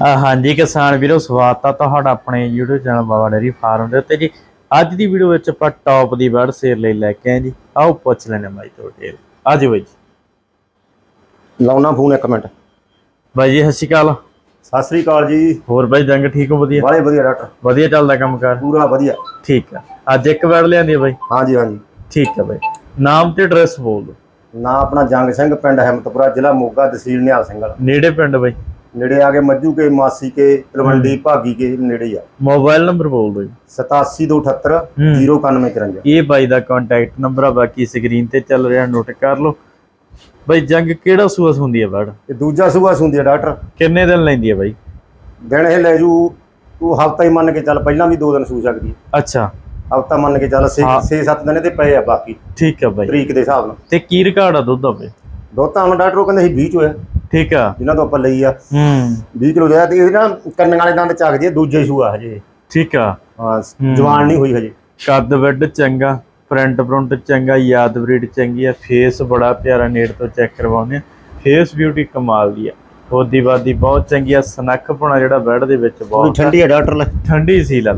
ਹਾਂਜੀ ਕਿਸਾਨ ਵੀਰੋ ਸਵਾਗਤ ਆ ਤੁਹਾਡਾ ਆਪਣੇ YouTube channel Baba dairy farm ਦੇ ਉੱਤੇ ਜੀ। ਅੱਜ ਦੀ ਵੀਡੀਓ ਵਿੱਚ ਆਪਾਂ ਟੌਪ ਦੀ ਬਰਡ ਸੇਲ ਲਈ ਲੈ ਕੇ ਆਏ ਜੀ। ਆਓ ਪੁੱਛ ਲੈਣੇ ਬਾਈ ਤੋਂ ਡੇਲ ਅੱਜ ਬਾਈ ਜੀ। ਲਾਉਣਾ ਫੋਨ ਇੱਕ ਮਿੰਟ। ਬਾਈ ਜੀ ਸਤਿ ਸ਼੍ਰੀ ਅਕਾਲ। ਸਤਿ ਸ੍ਰੀ ਅਕਾਲ ਜੀ। ਹੋਰ ਬਾਈ ਜੰਗ ਠੀਕ ਹੋ ਵਧੀਆ? ਬਾਲੇ ਵਧੀਆ ਡਾਕਟਰ। ਵਧੀਆ ਚੱਲਦਾ ਕੰਮਕਾਰ ਪੂਰਾ ਵਧੀਆ। ਠੀਕ ਆ। ਅੱਜ ਇੱਕ ਬਰਡ ਲਿਆਂਦੀ ਆ ਬਾਈ? ਹਾਂਜੀ ਹਾਂਜੀ। ਠੀਕ ਆ ਬਾਈ। ਨਾਮ ਤੇ ਐਡਰੈਸ ਬੋਲ ਦਿਓ। ਨਾ ਆਪਣਾ ਜੰਗ ਸਿੰਘ ਪਿੰਡ ਹਿੰਮਤਪੁਰਾ ਜ਼ਿਲ੍ਹਾ ਮੋਗਾ ਤਹਿਸੀਲ ਨਿਹਾਲ ਸਿੰਘ ਨੇੜੇ ਪਿੰਡ ਬਾਈ? ਨੇੜੇ ਆ ਕੇ ਮੱਜੂ ਕੇ ਮਾਸੀ ਕੇ ਤਲਵੰਡੀ ਭਾਗੀ ਕੇ ਨੇੜੇ ਹੀ ਆ। ਮੋਬਾਈਲ ਨੰਬਰ ਬੋਲ ਦਿਓ ਜੀ। 8728 ਹੂੰ। 09153 ਇਹ ਬਾਈ ਦਾ ਕੰਟੈਕਟ ਨੰਬਰ ਆ ਬਾਕੀ ਸਕਰੀਨ ਤੇ ਚੱਲ ਰਿਹਾ ਨੋਟ ਕਰ ਲਓ। ਬਾਈ ਜੰਗ ਕਿਹੜਾ ਸੂਸ ਹੁੰਦੀ ਆ ਬਰਡ ਤੇ ਦੂਜਾ ਸੂਆ ਸੁੰਦੀ ਆ ਡਾਕਟਰ। ਕਿੰਨੇ ਦਿਨ ਲੈਂਦੀ ਆ ਬਾਈ? ਦਿਨ ਇਹ ਲੈ ਜੂ ਤੂੰ ਹਫਤਾ ਹੀ ਮੰਨ ਕੇ ਚੱਲ ਪਹਿਲਾਂ ਵੀ ਦੋ ਦਿਨ ਸੂ ਸਕਦੀ ਅੱਛਾ। ਹਫਤਾ ਮੰਨ ਕੇ ਚੱਲ ਹਾਂ। 6-7 ਦਿਨ ਇਹਦੇ ਪਏ ਆ ਬਾਕੀ ਠੀਕ ਆ ਬਾਈ। ਤਰੀਕ ਦੇ ਹਿਸਾਬ ਨਾਲ। ਤੇ ਕੀ ਰਿਕਾਰਡ ਆ ਦੁੱਧ ਦਾ ਬਾਈ? ਦੋ ਤਾਂ ਡਾਕਟਰ ਉਹ ਕਹਿੰਦੇ ਸੀ 20 ਚ ਹੋਇਆ। ਠੀਕ ਆ। ਜਿਨ੍ਹਾਂ ਤੋਂ ਆਪਾਂ ਲਈ ਆ। ਹੂੰ। 20 ਕਿਲੋ ਦਾ ਤੇ ਇਹ ਨਾ ਕੰਨਾਂ ਵਾਲੇ ਦੰਦ ਚੱਕਦੀ ਆ ਦੂਜੇ ਸੂਆ ਹਜੇ। ਠੀਕ ਆ। ਹਾਂ। ਜਵਾਨ ਨਹੀਂ ਹੋਈ ਹਜੇ। ਕੱਦ ਵੱਡ ਚੰਗਾ ਪ੍ਰਿੰਟ ਪ੍ਰਿੰਟ ਚੰਗਾ ਯਾਦ ਬਰੀਡ ਚੰਗੀ ਆ। ਫੇਸ ਬੜਾ ਪਿਆਰਾ ਨੇੜ ਤੋਂ ਚੈੱਕ ਕਰਵਾਉਂਦੇ ਆ। ਫੇਸ ਬਿਊਟੀ ਕਮਾਲ ਦੀ ਆ। ਉਹਦੀ ਬਾਦੀ ਬਹੁਤ ਚੰਗੀ ਆ। ਸਨੱਖ ਪੁਣਾ ਜਿਹੜਾ ਬੈੱਡ ਦੇ ਵਿੱਚ ਬਹੁਤ ਆ। ਠੰਡੀ ਹੈ ਡਾਕਟਰ ਲੈ। ਠੰਡੀ ਸੀ ਲੈ।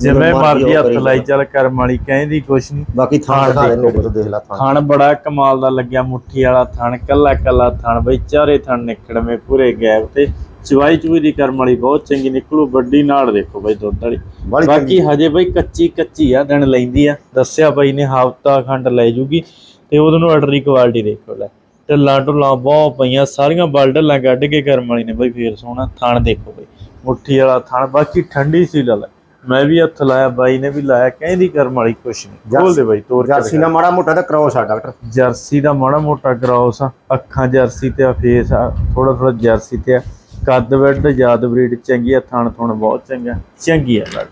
ਜਿਵੇਂ ਮਰਜ਼ੀ ਹੱਥ ਲਾਈ ਚੱਲ ਕਰਮ ਵਾਲੀ ਕਹਿੰਦੀ ਕੁਛ ਨਹੀਂ ਬਾਕੀ ਥਾਣ ਦਿਖਾ ਦੇ। ਨੇੜੇ। ਤੋਂ ਦੇਖ ਲੈ ਥਣ ਬੜਾ ਕਮਾਲ ਦਾ ਲੱਗਿਆ ਮੁੱਠੀ ਵਾਲਾ ਥਣ ਕੱਲਾ ਕੱਲਾ ਥਣ ਬਈ ਚਾਰੇ ਥਣ ਨਿਕੜਵੇਂ ਪੂਰੇ ਗੈਪ ਤੇ। ਚਵਾਈ ਚੂਈ ਦੀ ਕਰਮ ਵਾਲੀ ਬਹੁਤ ਚੰਗੀ ਨਿਕਲੂ ਵੱਡੀ ਨਾੜ ਦੇਖੋ ਬਈ ਦੁੱਧ ਵਾਲੀ। ਬਾਕੀ ਹਜੇ ਬਈ ਕੱਚੀ ਕੱਚੀ ਆ ਦਿਨ ਲੈਂਦੀ ਆ। ਦੱਸਿਆ ਬਾਈ ਨੇ ਹਫਤਾ ਖੰਡ ਲੈ ਜੂਗੀ ਤੇ ਉਹਦੋਂ ਨੂੰ ਦੀ ਕੁਆਲਿਟੀ ਦੇਖੋ ਲੈ। ਢੱਲਾਂ ਢੁੱਲਾਂ ਬਹੁਤ ਪਈਆਂ ਸਾਰੀਆਂ ਬਲ ਢੱਲਾਂ ਕੱਢ ਕੇ ਕਰਮ ਵਾਲੀ ਨੇ ਬਈ ਫੇਰ ਸੋਹਣਾ ਥਣ ਦੇਖੋ ਬਈ। ਮੁੱਠੀ ਵਾਲਾ ਥਣ ਬਾਕੀ ਠੰਡੀ ਸੀ ਲੈ ਲੈ। ਮੈਂ ਵੀ ਹੱਥ ਲਾਇਆ ਬਾਈ ਨੇ ਵੀ ਲਾਇਆ ਕਹਿੰਦੀ ਕਰਮ ਵਾਲੀ ਕੁਛ ਨਹੀਂ। ਖੋਲ ਦੇ ਬਾਈ ਤੋਰ ਜਰਸੀ ਨਾਲ ਮਾੜਾ ਮੋਟਾ ਤਾਂ ਕ੍ਰੋਸ ਆ ਡਾਕਟਰ। ਜਰਸੀ ਦਾ ਮਾੜਾ ਮੋਟਾ ਕਰਾਉਸ ਆ ਅੱਖਾਂ ਜਰਸੀ ਤੇ ਆ ਫੇਸ ਆ ਥੋੜਾ ਥੋੜਾ ਜਰਸੀ ਤੇ ਆ। ਕੱਦ ਵੱਡ ਯਾਦ ਬਰੀਡ ਚੰਗੀ ਆ ਥਣ ਥਣ ਬਹੁਤ ਚੰਗਾ ਚੰਗੀ ਆ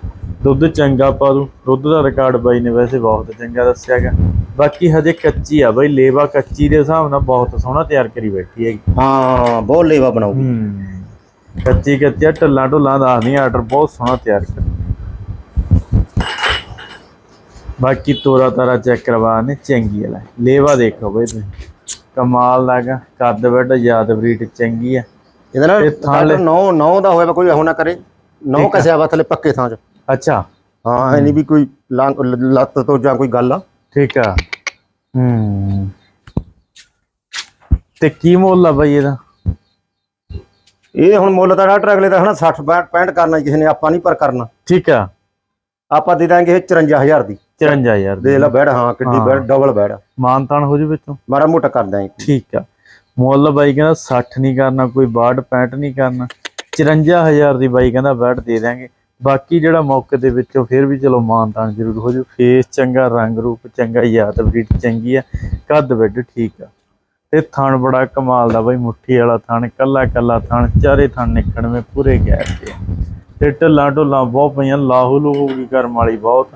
ਦੁੱਧ ਚੰਗਾ ਪਾ ਦੂ ਦੁੱਧ ਦਾ ਰਿਕਾਰਡ ਬਾਈ ਨੇ ਵੈਸੇ ਬਹੁਤ ਚੰਗਾ ਦੱਸਿਆਗਾ ਬਾਕੀ ਹਜੇ ਕੱਚੀ ਆ ਬਾਈ ਲੇਵਾ ਕੱਚੀ ਦੇ ਹਿਸਾਬ ਨਾਲ ਬਹੁਤ ਸੋਹਣਾ ਤਿਆਰ ਕਰੀ ਬੈਠੀ ਹੈਗੀ। ਹਾਂ ਬਹੁਤ ਲੇਵਾ ਬਣਾਉ ਕੱਚੀ ਕੱਚੀ ਢੱਲਾਂ ਢੁੱਲਾਂ ਦਾ ਆਖਦੀ ਆਰਡਰ ਬਹੁਤ ਸੋਹਣਾ ਤਿਆਰ ਕਰ। ਬਾਕੀ ਤੋਰਾ ਤਾਰਾ ਚੈੱਕ ਕਰਵਾ ਨੇ ਚੰਗੀ ਆ ਲੈ। ਲੇਵਾ ਦੇਖੋ ਬਈ ਤੁਸੀਂ। ਕਮਾਲ ਲੱਗਾ ਕੱਦ ਵੱਡ ਯਾਦ ਬਰੀਡ ਚੰਗੀ ਆ। ਇਹਦੇ ਨਾਲ ਇਹ ਥਾਂ ਲੈ- ਡਾਕਟਰ 9 9 ਦਾ ਹੋਇਆ ਕੋਈ ਨਾ ਕਰੇ। 9 ਕਸਿਆ ਵਾ ਥਲੇ ਪੱਕੇ ਥਾਂ 'ਚ। ਅੱਛਾ। ਹਾਂ ਇਹ ਨਹੀਂ ਵੀ ਕੋਈ ਲੱਤ ਤੋਂ ਜਾਂ ਕੋਈ ਗੱਲ ਆ। ਠੀਕ ਆ। ਹੂੰ। ਤੇ ਕੀ ਮੁੱਲ ਆ ਬਈ ਇਹਦਾ? ਇਹ ਹੁਣ ਮੁੱਲ ਤਾਂ ਡਾਕਟਰ ਅਗਲੇ ਦਾ ਹਨਾ 60 65 65 ਕਰਨਾ ਕਿਸੇ ਨੇ ਆਪਾਂ ਨਹੀਂ ਪਰ ਕਰਨਾ। ਠੀਕ ਆ। ਆਪਾਂ ਦੇ ਦਾਂਗੇ ਇਹ 54000 ਦੀ। 54000 ਦੇਖ ਲੈ ਬੈੜ ਹਾਂ ਕਿੱਡੀ ਹਾਂ। ਡਬਲ ਬੈੜ ਮਾਨਤਾਨ ਹੋ ਜੂ ਵਿੱਚੋਂ? ਮਾੜਾ ਮੋਟਾ ਕਰ ਦਾਂਗੇ ਠੀਕ ਆ। ਮੁੱਲ ਬਾਈ ਕਹਿੰਦਾ 60 ਨਹੀਂ ਕਰਨਾ ਕੋਈ 62 65 ਨਹੀਂ ਕਰਨਾ। 54000 ਦੀ ਬਾਈ ਕਹਿੰਦਾ ਬੈਟ ਦੇ ਦਾਂਗੇ ਬਾਕੀ ਜਿਹੜਾ ਮੌਕੇ ਦੇ ਵਿੱਚੋਂ ਫਿਰ ਵੀ ਚਲੋ ਮਾਨਤਾਨ ਜ਼ਰੂਰ ਹੋ ਜੂ। ਫੇਸ ਚੰਗਾ ਰੰਗ ਰੂਪ ਚੰਗਾ ਯਾਦ ਬਰੀਡ ਚੰਗੀ ਆ। ਕੱਦ ਵੱਡ ਠੀਕ ਆ। ਤੇ ਥਣ ਬੜਾ ਕਮਾਲ ਦਾ ਬਾਈ ਮੁੱਠੀ ਵਾਲਾ ਥਣ ਕੱਲਾ ਕੱਲਾ ਥਣ ਚਾਰੇ ਥਣ ਨਿਕੜਵੇਂ ਪੂਰੇ ਗੈਪ ਤੇ। ਆ। ਤੇ ਢੱਲਾਂ ਢੁੱਲਾਂ ਬਹੁਤ ਪਈਆਂ ਲਾਹੂ ਲੂਹੂ ਕੀ ਕਰਮ ਵਾਲੀ ਬਹੁਤ।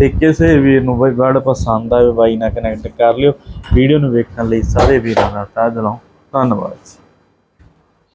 ਤੇ ਕਿਸੇ ਵੀਰ ਨੂੰ ਬਾਈ ਬੜ ਪਸੰਦ ਆਵੇ ਬਾਈ ਨਾਲ ਕਨੈਕਟ ਕਰ ਲਿਓ। ਵੀਡੀਓ ਨੂੰ ਵੇਖਣ ਲਈ ਸਾਰੇ ਵੀਰਾਂ ਦਾ ਤਹਿ ਦਿਲੋਂ ਧੰਨਵਾਦ ਜੀ।